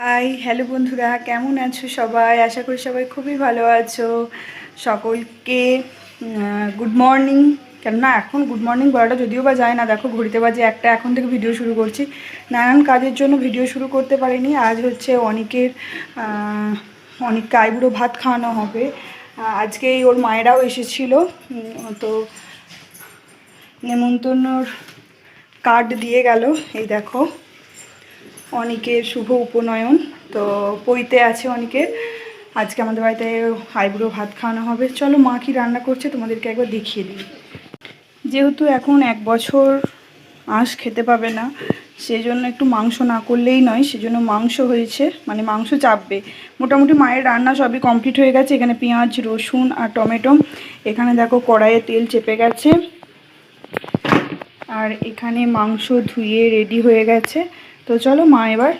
High, hello বন্ধুরা, কেমন আছো সবাই? আশা করি সবাই খুবই ভালো আছো। সকলকে গুড মর্নিং কেননা এখন গুড মর্নিং বলাটা যদিও বা যায় না, দেখো ঘুরিতে বাজে একটা, এখন থেকে ভিডিও শুরু করছি। নানান কাজের জন্য ভিডিও শুরু করতে পারিনি, আজ হচ্ছে অনেকের অনেককে আইবুড়ো ভাত খাওয়ানো হবে। আজকেই ওর মায়েরাও এসেছিল তো নেমন্তন্নর কার্ড দিয়ে গেল, এই দেখো। অনেকের শুভ উপনয়ন। তো পইতে আছে অনেকের। আজকে আমাদের বাড়িতে আইবুড়ো ভাত খাওয়ানো হবে। চলো মা কি রান্না করছে তোমাদেরকে একবার দেখিয়ে দিই। যেহেতু এখন এক বছর আঁশ খেতে পাবে না সেই জন্য একটু মাংস না করলেই নয়, সেজন্য মাংস হয়েছে মানে মাংস চাপবে। মোটামুটি মায়ের রান্না সবই কমপ্লিট হয়ে গেছে। এখানে পেঁয়াজ, রসুন আর টমেটো। এখানে দেখো কড়াইয়ে তেল চেপে গেছে। আর এখানে মাংস ধুয়ে রেডি হয়ে গেছে। তো চলো মা এবার।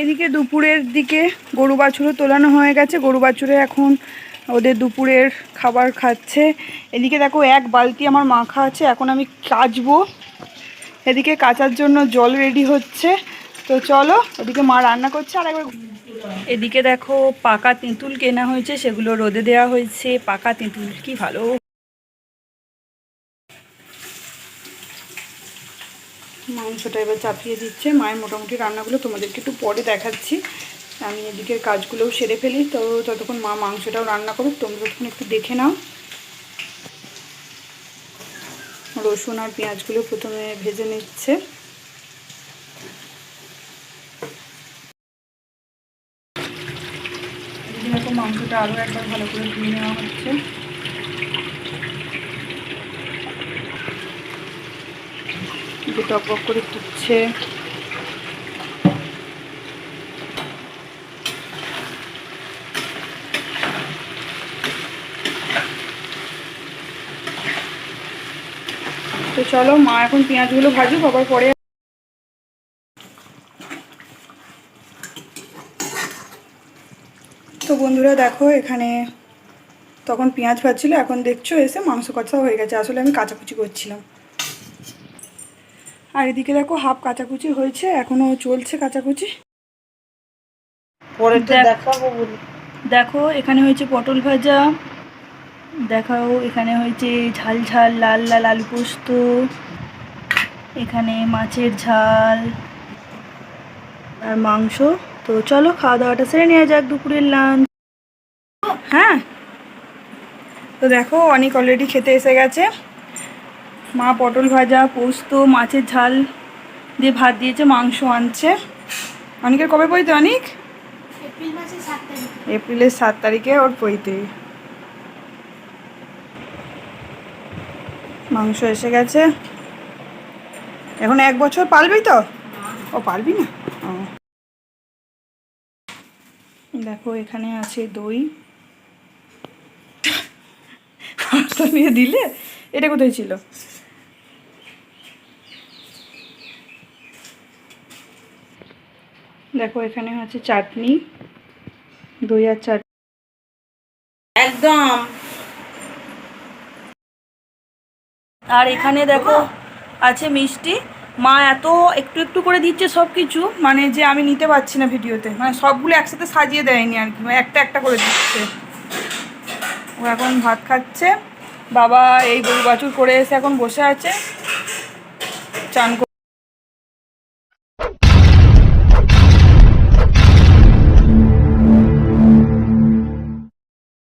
এদিকে দুপুরের দিকে গরু বাছুরও তোলানো হয়ে গেছে। গরু বাছুরে এখন ওদের দুপুরের খাবার খাচ্ছে। এদিকে দেখো এক বালতি আমার মাখা আছে এখন আমি কাচবো। এদিকে কাচার জন্য জল রেডি হচ্ছে। তো চলো, ওদিকে মা রান্না করছে আর একবার এদিকে দেখো পাকা তেঁতুল কেনা হয়েছে, সেগুলো রোদে দেওয়া হয়েছে। পাকা তেঁতুল কি ভালো। মাংসটা এবার চাপিয়ে দিচ্ছে। মায়ের মোটামুটি রান্নাগুলো তোমাদেরকে একটু পরে দেখাচ্ছি। আমি এদিকের কাজগুলোও সেরে ফেলি। তো ততক্ষণ মা মাংসটাও রান্না করুক। তোমরা ততক্ষণ একটু দেখে নাও। রসুন আর পেঁয়াজগুলো প্রথমে ভেজে নিচ্ছে। মাংসটা আরও একবার ভালো করে ধুয়ে নেওয়া হচ্ছে। যে টক বক করে ফুটছে তো চলো, মা এখন পেঁয়াজগুলো ভাজুক, আবার পরে তো বন্ধুরা দেখো, এখানে তখন পেঁয়াজ ভাজছিল, এখন দেখছ এসে মাংস কষা হয়ে গেছে। আসলে আমি কাচাকুচি করছিলাম। আর এদিকে দেখো হাফ কাচাকুচি হয়েছে এখনও চলছে কাচাকুচি। দেখো এখানে হয়েছে পটল ভাজা দেখাও এখানে হয়েছে ঝাল ঝাল লাল লাল আলু পোস্ত এখানে মাছের ঝাল আর মাংস। তো চলো খাওয়া দাওয়াটা সেরে নেওয়া যাক দুপুরের লাঞ্চ হ্যাঁ? তো দেখো অনেক অলরেডি খেতে এসে গেছে। মা পটল ভাজা পোস্ত মাছের ঝাল দিয়ে ভাত দিয়েছে মাংস আনছে। অনেকের কবে বইতে অনেক এপ্রিলের সাত তারিখে ওর পইতে মাংস এসে গেছে। এখন এক বছর পালবি তো? ও পালবি না? ও। দেখো এখানে আছে দই। নিয়ে দিলে? এটা কোথায় ছিল? দেখো, এখানে হচ্ছে চাটনি, দই আর চাটনি একদম। আর এখানে দেখো, আছে মিষ্টি। মা এত একটু একটু করে দিচ্ছে সব কিছু মানে যে আমি নিতে পারছি না ভিডিওতে। মানে সবগুলো একসাথে সাজিয়ে দেয়নি আর কি, একটা একটা করে দিচ্ছে। ও এখন ভাত খাচ্ছে। বাবা এই গরু বাছুর করে এসে এখন বসে আছে। চান